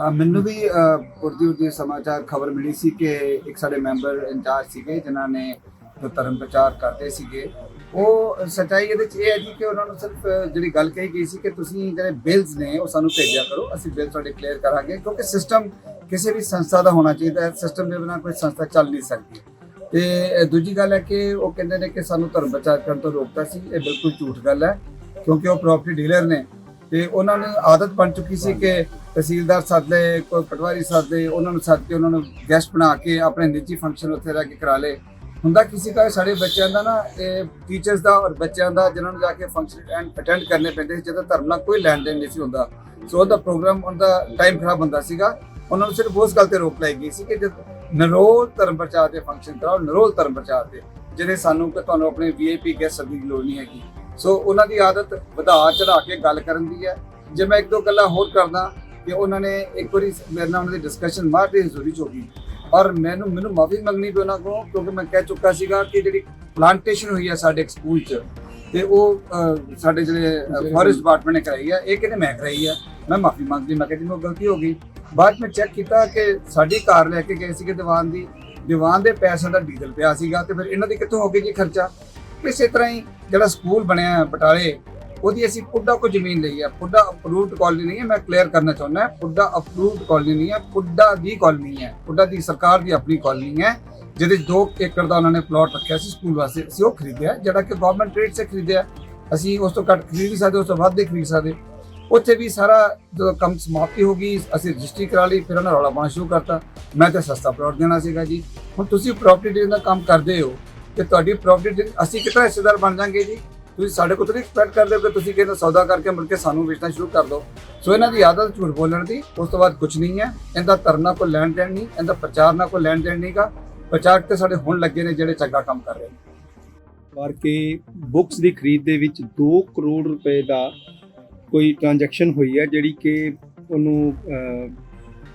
ਹਾਂ, ਮੈਨੂੰ ਵੀ ਉਰਦੀ ਉਰਦੀ ਸਮਾਚਾਰ ਖਬਰ ਮਿਲੀ ਸੀ ਕਿ ਇੱਕ ਸਾਡੇ ਮੈਂਬਰ ਇੰਚਾਰਜ ਸੀਗੇ ਜਿਨ੍ਹਾਂ ਨੇ ਜੋ ਧਰਮ ਪ੍ਰਚਾਰ ਕਰਦੇ ਸੀਗੇ ਉਹ ਸੱਚਾਈ ਇਹਦੇ ਚ ਇਹ ਹੈ ਜੀ ਕਿ ਉਹਨਾਂ ਨੂੰ ਸਿਰਫ ਜਿਹੜੀ ਗੱਲ ਕਹੀ ਗਈ ਸੀ ਕਿ ਤੁਸੀਂ ਜਿਹੜੇ ਬਿਲਸ ਨੇ ਉਹ ਸਾਨੂੰ ਭੇਜਿਆ ਕਰੋ ਅਸੀਂ ਬਿਲ ਤੁਹਾਡੇ ਕਲੀਅਰ ਕਰਾਂਗੇ ਕਿਉਂਕਿ ਸਿਸਟਮ ਕਿਸੇ ਵੀ ਸੰਸਥਾ ਦਾ ਹੋਣਾ ਚਾਹੀਦਾ ਹੈ ਸਿਸਟਮ ਦੇ ਬਿਨਾਂ ਕੋਈ ਸੰਸਥਾ ਚੱਲ ਨਹੀਂ ਸਕਦੀ। ਤੇ ਦੂਜੀ ਗੱਲ ਹੈ ਕਿ ਉਹ ਕਹਿੰਦੇ ਨੇ ਕਿ ਸਾਨੂੰ ਧਰਮ ਪ੍ਰਚਾਰ ਕਰਨ ਤੋਂ ਰੋਕਦਾ ਸੀ ਇਹ ਬਿਲਕੁਲ ਝੂਠ ਗੱਲ ਹੈ ਕਿਉਂਕਿ ਉਹ ਪ੍ਰਾਪਰਟੀ ਡੀਲਰ ਨੇ ਤੇ ਉਹਨਾਂ ਨੂੰ ਆਦਤ ਬਣ ਚੁੱਕੀ ਸੀ ਕਿ ਤਹਿਸੀਲਦਾਰ ਸੱਦ ਕੋਈ ਪਟਵਾਰੀ ਸੱਦ ਉਹਨਾਂ ਨੂੰ ਸੱਦ ਕੇ ਉਹਨਾਂ ਨੂੰ ਗੈਸਟ ਬਣਾ ਕੇ ਆਪਣੇ ਨਿੱਜੀ ਫੰਕਸ਼ਨ ਉੱਥੇ ਰਹਿ ਕੇ ਕਰਾ ਲਏ। ਹੁੰਦਾ ਕਿਸੇ ਦਾ ਸਾਡੇ ਬੱਚਿਆਂ ਦਾ ਨਾ, ਇਹ ਟੀਚਰਸ ਦਾ ਔਰ ਬੱਚਿਆਂ ਦਾ ਜਿਨ੍ਹਾਂ ਨੂੰ ਜਾ ਕੇ ਫੰਕਸ਼ਨ ਅਟੈਂਡ ਕਰਨੇ ਪੈਂਦੇ ਸੀ ਜਦੋਂ ਧਰਮ ਨਾਲ ਕੋਈ ਲੈਣ ਦੇਣ ਨਹੀਂ ਸੀ ਹੁੰਦਾ। ਸੋ ਉਹਦਾ ਪ੍ਰੋਗਰਾਮ ਉਹਦਾ ਟਾਈਮ ਖਰਾਬ ਹੁੰਦਾ ਸੀਗਾ। ਉਹਨਾਂ ਨੂੰ ਸਿਰਫ ਉਸ ਗੱਲ ਤੇ ਰੋਕ ਲਾਈ ਗਈ ਸੀ ਕਿ ਜਦ ਨਰੋਲ ਧਰਮ ਪ੍ਰਚਾਰ ਦੇ ਫੰਕਸ਼ਨ ਕਰਾਓ, ਨਰੋਲ ਧਰਮ ਪ੍ਰਚਾਰ ਦੇ ਜਿਹੜੇ ਸਾਨੂੰ ਕਿ ਤੁਹਾਨੂੰ ਆਪਣੇ ਵੀਆਈਪੀ ਗੈਸਟ ਦੀ ਲੋੜ ਨਹੀਂ ਹੈਗੀ। ਸੋ ਉਹਨਾਂ ਦੀ ਆਦਤ ਵਧਾ ਚੜਾ ਕੇ ਗੱਲ ਕਰਨ ਦੀ ਹੈ। ਜੇ ਮੈਂ ਇੱਕ ਦੋ ਗੱਲਾਂ ਹੋਰ ਕਰਦਾ ਕਿ ਉਹਨਾਂ ਨੇ ਇੱਕ ਵਾਰੀ ਮੇਰੇ ਨਾਲ ਉਹਨਾਂ ਦੀ ਡਿਸਕਸ਼ਨ ਮਾਰ ਦੀ ਹਜ਼ੂਰੀ ਚ ਹੋ ਗਈ ਔਰ ਮੈਨੂੰ ਮੈਨੂੰ ਮਾਫੀ ਮੰਗਣੀ ਪਈ ਉਹਨਾਂ ਕੋਲ ਕਿਉਂਕਿ ਮੈਂ ਕਹਿ ਚੁੱਕਾ ਸੀਗਾ ਕਿ ਜਿਹੜੀ ਪਲਾਂਟੇਸ਼ਨ ਹੋਈ ਹੈ ਸਾਡੇ ਸਕੂਲ 'ਚ ਤੇ ਉਹ ਸਾਡੇ ਜਿਹੜੇ ਫੋਰੈਸਟ ਡਿਪਾਰਟਮੈਂਟ ਨੇ ਕਰਾਈ ਹੈ। ਇਹ ਕਿਹਨੇ ਮੈਂ ਕਰਾਈ ਹੈ। ਮੈਂ ਮਾਫੀ ਮੰਗਦੀ ਮੈਂ ਕਹਿੰਦੀ ਮੇਰੀ ਗਲਤੀ ਹੋ ਗਈ। ਬਾਅਦ ਵਿੱਚ ਚੈੱਕ ਕੀਤਾ ਕਿ ਸਾਡੀ ਕਾਰ ਲੈ ਕੇ ਗਏ ਸੀਗੇ ਦੀਵਾਨ ਦੀ। ਦੀਵਾਨ ਦੇ ਪੈਸਿਆਂ ਦਾ ਡੀਜ਼ਲ ਪਿਆ ਸੀਗਾ ਤੇ ਫਿਰ ਇਹਨਾਂ ਦੀ ਕਿੱਥੋਂ ਹੋ ਗਈ ਜੀ ਖਰਚਾ? ਇਸੇ ਤਰ੍ਹਾਂ ਹੀ ਜਿਹੜਾ ਸਕੂਲ ਬਣਿਆ ਬਟਾਲੇ, ਉਹਦੀ ਅਸੀਂ ਪੁੱਡਾ ਕੋ ਜ਼ਮੀਨ ਲਈ ਹੈ। ਪੁੱਡਾ ਅਪਰੂਵਡ ਕਾਲਨੀ ਨਹੀਂ ਹੈ, ਮੈਂ ਕਲੀਅਰ ਕਰਨਾ ਚਾਹੁੰਦਾ ਪੁੱਡਾ ਅਪਰੂਵਡ ਕਾਲਨੀ ਨਹੀਂ ਹੈ, ਪੁੱਡਾ ਦੀ ਕਾਲਨੀ ਹੈ। ਪੁੱਡਾ ਦੀ ਸਰਕਾਰ ਦੀ ਆਪਣੀ ਕਾਲਨੀ ਹੈ, ਜਿਹਦੇ 2 ਏਕੜ ਦਾ ਉਹਨਾਂ ਨੇ ਪਲਾਟ ਰੱਖਿਆ ਸੀ ਸਕੂਲ ਵਾਸਤੇ। ਅਸੀਂ ਉਹ ਖਰੀਦਿਆ, ਜਿਹੜਾ ਕਿ ਗਵਰਨਮੈਂਟ ਰੇਟ ਸੇ ਖਰੀਦਿਆ। ਅਸੀਂ ਉਸ ਤੋਂ ਘੱਟ ਖਰੀਦ ਨਹੀਂ ਸਕਦੇ, ਉਸ ਤੋਂ ਵੱਧ ਨਹੀਂ ਖਰੀਦ ਸਕਦੇ। ਉੱਥੇ ਵੀ ਸਾਰਾ ਜਦੋਂ ਕੰਮ ਸਮਾਪਤੀ ਹੋ ਗਈ, ਅਸੀਂ ਰਜਿਸਟਰੀ ਕਰਾ ਲਈ, ਫਿਰ ਉਹਨਾਂ ਰੌਲਾ ਪਾਉਣਾ ਸ਼ੁਰੂ ਕਰਤਾ। ਮੈਂ ਤਾਂ ਸਸਤਾ ਪਲਾਟ ਦੇਣਾ ਸੀਗਾ ਜੀ। ਹੁਣ ਤੁਸੀਂ ਪ੍ਰਾਪਰਟੀ ਡੀਲ ਦਾ ਕੰਮ ਕਰਦੇ ਹੋ ਤੇ ਤੁਹਾਡੀ ਪ੍ਰੋਪਰਟੀ ਅਸੀਂ ਕਿਤਨਾ ਹਿੱਸੇਦਾਰ ਬਣ ਜਾਾਂਗੇ ਜੀ? ਤੁਸੀਂ ਸਾਡੇ ਕੋਲ ਤਾਂ ਐਕਸਪੈਕਟ ਕਰਦੇ ਹੋ ਕਿ ਤੁਸੀਂ ਕਿਹਦਾ ਸੌਦਾ ਕਰਕੇ ਮੁੜ ਕੇ ਸਾਨੂੰ ਵੇਚਣਾ ਸ਼ੁਰੂ ਕਰ ਦਿਓ। ਸੋ ਇਹਨਾਂ ਦੀ ਆਦਤ ਝੂਠ ਬੋਲਣ ਦੀ, ਉਸ ਤੋਂ ਬਾਅਦ ਕੁਝ ਨਹੀਂ ਹੈ। ਇਹਦਾ ਧਰਨਾ ਕੋਈ ਲੈਣ ਦੇਣ ਨਹੀਂ, ਇਹਦਾ ਪ੍ਰਚਾਰ ਨਾਲ ਕੋਈ ਲੈਣ ਦੇਣ ਨਹੀਂਗਾ ਪ੍ਰਚਾਰਕ ਤੇ ਸਾਡੇ ਹੁਣ ਲੱਗੇ ਨੇ ਜਿਹੜੇ ਚੰਗਾ ਕੰਮ ਕਰ ਰਹੇ ਨੇ। ਕਰਕੇ ਬੁੱਕਸ ਦੀ ਖਰੀਦ ਦੇ ਵਿੱਚ 2 ਕਰੋੜ ਰੁਪਏ ਦਾ ਕੋਈ ਟ੍ਰਾਂਜੈਕਸ਼ਨ ਹੋਈ ਹੈ, ਜਿਹੜੀ ਕਿ ਉਹਨੂੰ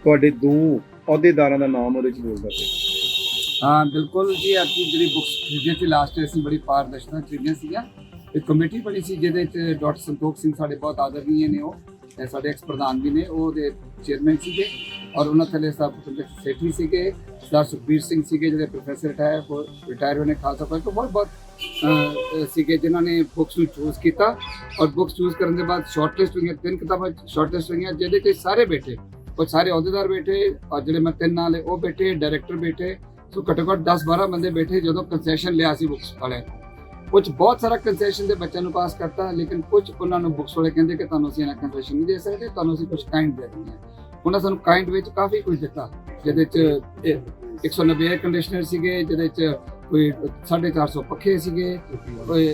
ਤੁਹਾਡੇ ਦੋ ਅਹੁਦੇਦਾਰਾਂ ਦਾ ਨਾਮ ਉਹਦੇ ਚ ਬੋਲਦਾ ਪਿਆ ਹਾਂ, ਬਿਲਕੁਲ ਜੀ ਆਪਕੀ ਜਿਹੜੀ ਬੁੱਕਸ ਖਰੀਦੀ ਸੀ ਲਾਸਟ ਅਸੀਂ ਬੜੀ ਪਾਰਦਰਸ਼ਤਾ ਨਾਲ ਖਰੀਦੀਆਂ ਸੀਗੀਆਂ। ਇੱਕ ਕਮੇਟੀ ਬਣੀ ਸੀ, ਜਿਹਦੇ ਚ ਡਾਕਟਰ ਸੰਤੋਖ ਸਿੰਘ ਸਾਡੇ ਬਹੁਤ ਆਦਰਨੀय ਨੇ ਉਹ, ਤੇ ਸਾਡੇ ਐਕਸ ਪ੍ਰਧਾਨ ਵੀ ਨੇ, ਉਹ ਦੇ ਚੇਅਰਮੈਨ ਸੀਗੇ। ਔਰ ਉਹਨਾਂ ਥੱਲੇ ਸਾਹਿਬ ਸੇਠੀ ਸੀਗੇ, ਸਰਦਾਰ ਸੁਖਬੀਰ ਸਿੰਘ ਸੀਗੇ, ਜਿਹੜੇ ਪ੍ਰੋਫੈਸਰ ਰਿਟਾਇਰ ਹੋ ਰਿਟਾਇਰ ਹੋਏ ਨੇ ਖਾਲਸਾ ਕਾਲਜ ਤੋਂ, ਬਹੁਤ ਬਹੁਤ ਸੀਗੇ, ਜਿਨ੍ਹਾਂ ਨੇ ਬੁੱਕਸ ਨੂੰ ਚੂਜ਼ ਕੀਤਾ। ਔਰ ਬੁੱਕਸ ਚੂਜ਼ ਕਰਨ ਦੇ ਬਾਅਦ ਸ਼ਾਰਟਲਿਸਟ ਹੋਈਆਂ, ਤਿੰਨ ਕਿਤਾਬਾਂ ਸ਼ਾਰਟਲਿਸਟ ਹੋਈਆਂ, ਜਿਹਦੇ ਤੇ ਸਾਰੇ ਬੈਠੇ ਉਹ ਸਾਰੇ ਅਹੁਦੇਦਾਰ ਬੈਠੇ, ਔਰ ਜਿਹੜੇ ਮੈਂ ਤਿੰਨ ਨਾਲ ਉਹ ਬੈਠੇ ਡਾਇਰੈਕਟਰ ਬੈਠੇ ਸੋ ਘੱਟੋ ਘੱਟ 10 12 ਬੰਦੇ ਬੈਠੇ ਜਦੋਂ ਕੰਸੈਸ਼ਨ ਲਿਆ ਸੀ ਬੁੱਕਸ ਵਾਲੇ ਕੁਝ ਬਹੁਤ ਸਾਰਾ ਕੰਸੈਸ਼ਨ ਦੇ ਬੱਚਿਆਂ ਨੂੰ ਪਾਸ ਕਰਤਾ, ਲੇਕਿਨ ਕੁਝ ਉਹਨਾਂ ਨੂੰ ਬੁੱਕਸ ਵਾਲੇ ਕਹਿੰਦੇ ਕਿ ਤੁਹਾਨੂੰ ਅਸੀਂ ਇਹਨਾਂ ਕੰਸੈਸ਼ਨ ਨਹੀਂ ਦੇ ਸਕਦੇ, ਤੁਹਾਨੂੰ ਅਸੀਂ ਕੁਝ ਕਾਈਂਡ ਦੇ ਦਿੰਦੇ ਹਾਂ। ਉਹਨਾਂ ਸਾਨੂੰ ਕਾਈਂਡ ਵਿੱਚ ਕਾਫੀ ਕੁਝ ਦਿੱਤਾ, ਜਿਹਦੇ ਚ ਇਹ 190 에ਅਰ ਕੰਡੀਸ਼ਨਰ ਸੀਗੇ, ਜਿਹਦੇ ਚ ਕੋਈ 450 ਪੱਖੇ ਸੀਗੇ, ਕੋਈ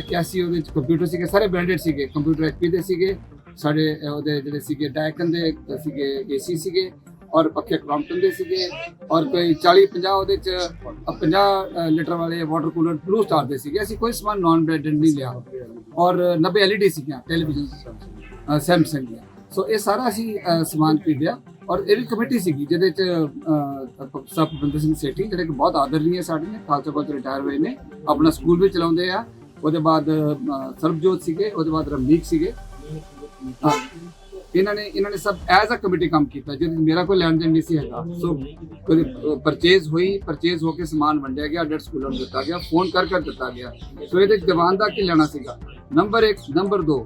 81 ਉਹਦੇ ਚ? ਕੰਪਿਊਟਰ ਸੀਗੇ, ਸਾਰੇ ਬ੍ਰਾਂਡਡ ਸੀਗੇ ਕੰਪਿਊਟਰ ਐਚਪੀ ਦੇ ਸੀਗੇ, ਸਾਡੇ ਉਹਦੇ ਜਿਹੜੇ ਸੀਗੇ ਡਾਇਕਨ ਦੇ ਸੀਗੇ ਏਸੀ ਸੀਗੇ। ਔਰ ਪੱਖੇ ਕ੍ਰੌਮਪਟਨ ਦੇ ਸੀਗੇ। ਔਰ ਕੋਈ 40 50 ਉਹਦੇ ਚ ਅ, 50 ਲੀਟਰ ਵਾਲੇ ਵਾਟਰ ਕੂਲਰ ਬਲੂ ਸਟਾਰ ਦੇ ਸੀਗੇ। ਅਸੀਂ ਕੋਈ ਸਮਾਨ ਨਾਨ ਬ੍ਰਾਂਡਡ ਨਹੀਂ ਲਿਆ। ਔਰ 90 ਐਲਈਡੀ ਸੀਗੀਆਂ ਟੈਲੀਵਿਜ਼ਨ ਸੈਮਸੰਗ ਦੀਆਂ। ਸੋ ਇਹ ਸਾਰਾ ਅਸੀਂ ਸਮਾਨ ਖਰੀਦਿਆ ਔਰ ਇਹ ਵੀ ਕਮੇਟੀ ਸੀਗੀ ਜਿਹਦੇ ਚ ਸਭ ਬੰਦੇ ਸਿੰਘ ਸੇਠੀ ਜਿਹੜੇ ਕਿ ਬਹੁਤ ਆਦਰਨੀय ਸਾਡੇ ਨੇ ਖਾਲਸਾ ਕਾਲਜ ਰਿਟਾਇਰ ਹੋਏ ਨੇ ਆਪਣਾ ਸਕੂਲ ਵੀ ਚਲਾਉਂਦੇ ਆ। ਉਹਦੇ ਬਾਅਦ ਸਰਬਜੋਤ ਸੀਗੇ ਉਹਦੇ ਬਾਅਦ ਰਮਨੀਕ ਸੀਗੇ। ਇਹਨਾਂ ਨੇ ਇਹਨਾਂ ਨੇ ਸਭ ਐਜ਼ ਅ ਕਮੇਟੀ ਕੰਮ ਕੀਤਾ ਜਿਹਦੇ ਮੇਰਾ ਕੋਈ ਲੈਣ ਦੇਣ ਨਹੀਂ ਸੀ ਹੈਗਾ। ਸੋ ਪਰਚੇਜ਼ ਹੋਈ ਪਰਚੇਜ਼ ਹੋ ਕੇ ਸਮਾਨ ਵੰਡਿਆ ਗਿਆ ਡੈਟ ਸਕੂਲਾਂ ਨੂੰ ਦਿੱਤਾ ਗਿਆ ਫੋਨ ਕਰ ਕਰ ਦਿੱਤਾ ਗਿਆ। ਸੋ ਇਹਦੇ 'ਚ ਦੀਵਾਨ ਦਾ ਕੀ ਲੈਣਾ ਸੀਗਾ? ਨੰਬਰ 1 ਨੰਬਰ 2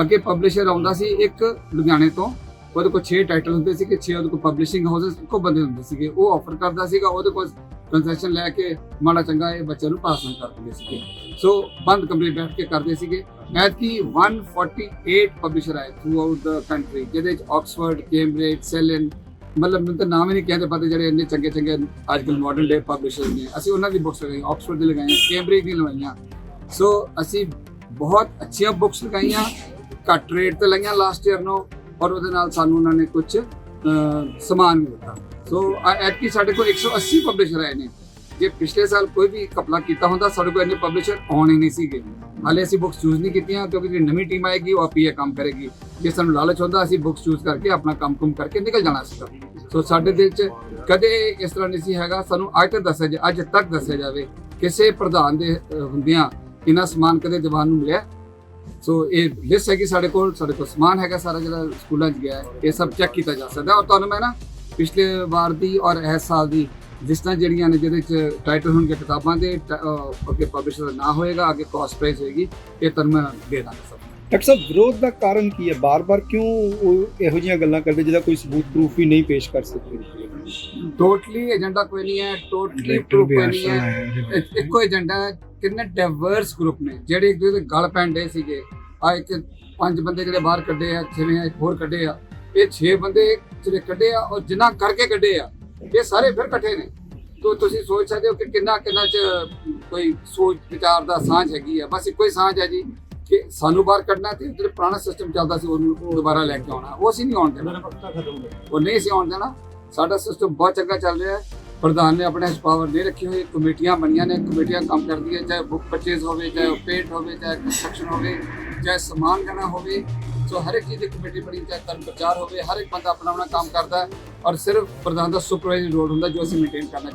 ਅੱਗੇ ਪਬਲਿਸ਼ਰ ਆਉਂਦਾ ਸੀ ਇੱਕ ਲੁਧਿਆਣੇ ਤੋਂ। ਉਹਦੇ ਕੋਲ 6 ਟਾਈਟਲ ਹੁੰਦੇ ਸੀ ਕਿ 6 ਉਹਦੇ ਕੋਲ ਪਬਲਿਸ਼ਿੰਗ ਹਾਊਸਸ ਇੱਕੋ ਬੰਦੇ ਹੁੰਦੇ ਸੀਗੇ। ਉਹ ਆਫਰ ਕਰਦਾ ਸੀਗਾ, ਉਹਦੇ ਕੋਲ ਕੰਸੈਸ਼ਨ ਲੈ ਕੇ ਮਾੜਾ ਚੰਗਾ ਇਹ ਬੱਚਿਆਂ ਨੂੰ ਪਾਸ ਕਰ ਦਿੰਦੇ ਸੀਗੇ। ਸੋ ਬੰਦ ਕਮਰੇ ਬੈਠ ਕੇ ਕਰਦੇ ਸੀਗੇ। ਐਤਕੀ 148 ਪਬਲਿਸ਼ਰ ਆਏ ਥਰੂ ਆਊਟ ਦਾ ਕੰਟਰੀ ਜਿਹਦੇ ਵਿੱਚ ਆਕਸਫੋਰਡ ਕੈਂਬਰਿਜ ਸੈਲਨ ਮਤਲਬ ਮੈਨੂੰ ਤਾਂ ਨਾਮ ਹੀ ਨਹੀਂ ਕਹਿੰਦੇ ਪਤਾ ਜਿਹੜੇ ਇੰਨੇ ਚੰਗੇ ਚੰਗੇ ਅੱਜ ਕੱਲ੍ਹ ਮਾਡਰਨ ਡੇ ਪਬਲਿਸ਼ਰ ਨੇ। ਅਸੀਂ ਉਹਨਾਂ ਦੀ ਬੁੱਕਸ ਲਗਾਈਆਂ ਆਕਸਫੋਰਡ ਦੀ ਲਗਾਈਆਂ ਕੈਂਬਰਿਜ ਦੀ ਲਗਾਈਆਂ। ਸੋ ਅਸੀਂ ਬਹੁਤ ਅੱਛੀਆਂ ਬੁੱਕਸ ਲਗਾਈਆਂ, ਘੱਟ ਰੇਟ ਤੇ ਲਈਆਂ ਲਾਸਟ ਈਅਰ ਨੂੰ, ਔਰ ਉਹਦੇ ਨਾਲ ਸਾਨੂੰ ਉਹਨਾਂ ਨੇ ਕੁਝ ਸਮਾਨ ਵੀ ਦਿੱਤਾ। ਸੋ ਐਤਕੀ ਸਾਡੇ ਕੋਲ 180 ਪਬਲਿਸ਼ਰ ਆਏ ਨੇ। ਜੇ ਪਿਛਲੇ ਸਾਲ ਕੋਈ ਵੀ ਕਪਲਾ ਕੀਤਾ ਹੁੰਦਾ, ਸਾਡੇ ਕੋਲ ਇੰਨੇ ਪਬਲਿਸ਼ਰ ਆਉਣੇ ਨਹੀਂ ਸੀਗੇ। ਹਾਲੇ ਅਸੀਂ ਬੁੱਕਸ ਚੂਜ਼ ਨਹੀਂ ਕੀਤੀਆਂ, ਕਿਉਂਕਿ ਜਿਹੜੀ ਨਵੀਂ ਟੀਮ ਆਏਗੀ, ਉਹ ਆਪੀ ਇਹ ਕੰਮ ਕਰੇਗੀ। ਜੇ ਸਾਨੂੰ ਲਾਲਚ ਹੁੰਦਾ, ਅਸੀਂ ਬੁੱਕਸ ਚੂਜ਼ ਕਰਕੇ ਆਪਣਾ ਕੰਮ ਕੁਮ ਕਰਕੇ ਨਿਕਲ ਜਾਣਾ ਸੀਗਾ। ਸੋ ਸਾਡੇ ਦਿਲ 'ਚ ਕਦੇ ਇਸ ਤਰ੍ਹਾਂ ਨਹੀਂ ਸੀ ਹੈਗਾ। ਸਾਨੂੰ ਅੱਜ ਤੱਕ ਦੱਸਿਆ ਜਾ, ਅੱਜ ਤੱਕ ਦੱਸਿਆ ਜਾਵੇ, ਕਿਸੇ ਪ੍ਰਧਾਨ ਦੇ ਹੁੰਦਿਆਂ ਇਹਨਾਂ ਸਮਾਨ ਕਦੇ ਜਵਾਨ ਨੂੰ ਮਿਲਿਆ। ਸੋ ਇਹ ਲਿਸਟ ਹੈਗੀ ਸਾਡੇ ਕੋਲ ਸਾਡੇ ਕੋਲ ਸਮਾਨ ਹੈਗਾ ਸਾਰਾ ਜਿਹੜਾ ਸਕੂਲਾਂ 'ਚ ਗਿਆ ਹੈ ਇਹ ਸਭ ਚੈੱਕ ਕੀਤਾ ਜਾ ਸਕਦਾ ਔਰ ਤੁਹਾਨੂੰ ਮੈਂ ਨਾ ਪਿਛਲੇ ਵਾਰ ਦੀ ਔਰ ਇਸ ਸਾਲ ਦੀ ਲਿਸਟਾਂ ਜਿਹੜੀਆਂ ਨੇ ਜਿਹਦੇ 'ਚ ਟਾਈਟਲ ਹੋਣਗੇ ਕਿਤਾਬਾਂ ਦੇ ਅੱਗੇ ਪਬਲਿਸ਼ਰ ਨਾਂ ਹੋਏਗਾ ਅੱਗੇ ਕਾਸਟ ਪ੍ਰਾਈਸ ਹੋਏਗੀ ਇਹ ਤੁਹਾਨੂੰ ਮੈਂ ਦੇ ਦਾਂਗਾ ਸਭ ਡਾਕਟਰ ਸਾਹਿਬ ਵਿਰੋਧ ਦਾ ਕਾਰਨ ਕੀ ਹੈ? ਬਾਰ-ਬਾਰ ਕਿਉਂ ਉਹ ਇਹੋ ਜਿਹੀਆਂ ਗੱਲਾਂ ਕਰਦੇ ਜਿਹਦਾ ਕੋਈ ਸਬੂਤ ਪ੍ਰੂਫ ਵੀ ਨਹੀਂ ਪੇਸ਼ ਕਰ ਸਕਦੇ? ਟੋਟਲੀ ਏਜੰਡਾ ਕੋਈ ਨਹੀਂ ਹੈ ਟੋਟਲੀ ਪ੍ਰੂਫ ਕੋਈ ਨਹੀਂ ਹੈ। ਇੱਕ- ਇੱਕੋ ਏਜੰਡਾ ਹੈ ਕਿੰਨੇ ਡਾਈਵਰਸ ਗਰੁੱਪ ਨੇ ਜਿਹੜੇ ਇੱਕ ਦੂਜੇ ਦੇ ਗਲ ਪੈਂਦੇ ਸੀਗੇ। ਆ ਇੱਕ ਪੰਜ ਬੰਦੇ ਜਿਹੜੇ ਬਾਹਰ ਕੱਢੇ ਆ ਛੇਵੇਂ ਇੱਕ ਹੋਰ ਕੱਢੇ ਆ। ਇਹ 6 ਬੰਦੇ ਜਿਹੜੇ ਕੱਢੇ ਆ ਔਰ ਜਿਨ੍ਹਾਂ ਕਰਕੇ ਕੱਢੇ ਆ ਇਹ ਸਾਰੇ ਫਿਰ ਇਕੱਠੇ ਨੇ। ਤੋ ਤੁਸੀਂ ਸੋਚ ਸਕਦੇ ਹੋ ਕਿ ਕਿੰਨਾ ਕਿੰਨਾ ਚ ਕੋਈ ਸੋਚ ਵਿਚਾਰ ਦਾ ਸਾਂਝ ਹੈਗੀ ਆ। ਬਸ ਇੱਕੋ ਹੀ ਸਾਂਝ ਹੈ ਜੀ ਕਿ ਸਾਨੂੰ ਬਾਹਰ ਕੱਢਣਾ ਤੇ ਜਿਹੜਾ ਪੁਰਾਣਾ ਸਿਸਟਮ ਚੱਲਦਾ ਸੀ ਉਹਨੂੰ ਦੁਬਾਰਾ ਲੈ ਕੇ ਆਉਣਾ। ਉਹ ਅਸੀਂ ਨਹੀਂ ਆਉਣ ਦੇਣਾ। ਉਹ ਨਹੀਂ ਸੀ ਆਉਣ ਦੇਣਾ। ਸਾਡਾ ਸਿਸਟਮ ਬਹੁਤ ਚੰਗਾ ਚੱਲ ਰਿਹਾ ਹੈ। ਪ੍ਰਧਾਨ ਨੇ ਆਪਣੇ ਪਾਵਰ ਦੇ ਰੱਖੀ ਹੋਈ। ਕਮੇਟੀਆਂ ਬਣੀਆਂ ਨੇ, ਕਮੇਟੀਆਂ ਕੰਮ ਕਰਦੀਆਂ, ਚਾਹੇ ਬੁੱਕ ਪਰਚੇਸ ਹੋਵੇ, ਚਾਹੇ ਪੇਂਟ ਹੋਵੇ, ਚਾਹੇ ਕੰਸਟਰਕਸ਼ਨ ਹੋਵੇ, ਚਾਹੇ ਸਮਾਨ ਲੈਣਾ ਹੋਵੇ। ਸੋ ਹਰ ਇੱਕ ਚੀਜ਼ ਦੀ ਕਮੇਟੀ ਬਣੀ, ਚਾਹੇ ਧਰਮ ਪ੍ਰਚਾਰ ਹੋਵੇ, ਹਰ ਇੱਕ ਬੰਦਾ ਆਪਣਾ ਆਪਣਾ ਕੰਮ ਕਰਦਾ ਔਰ ਸਿਰਫ ਪ੍ਰਧਾਨ ਦਾ ਸੁਪਰਵਾਈਜ਼ਰ ਰੋਲ ਹੁੰਦਾ, ਜੋ ਅਸੀਂ ਮੇਨਟੇਨ ਕਰਨਾ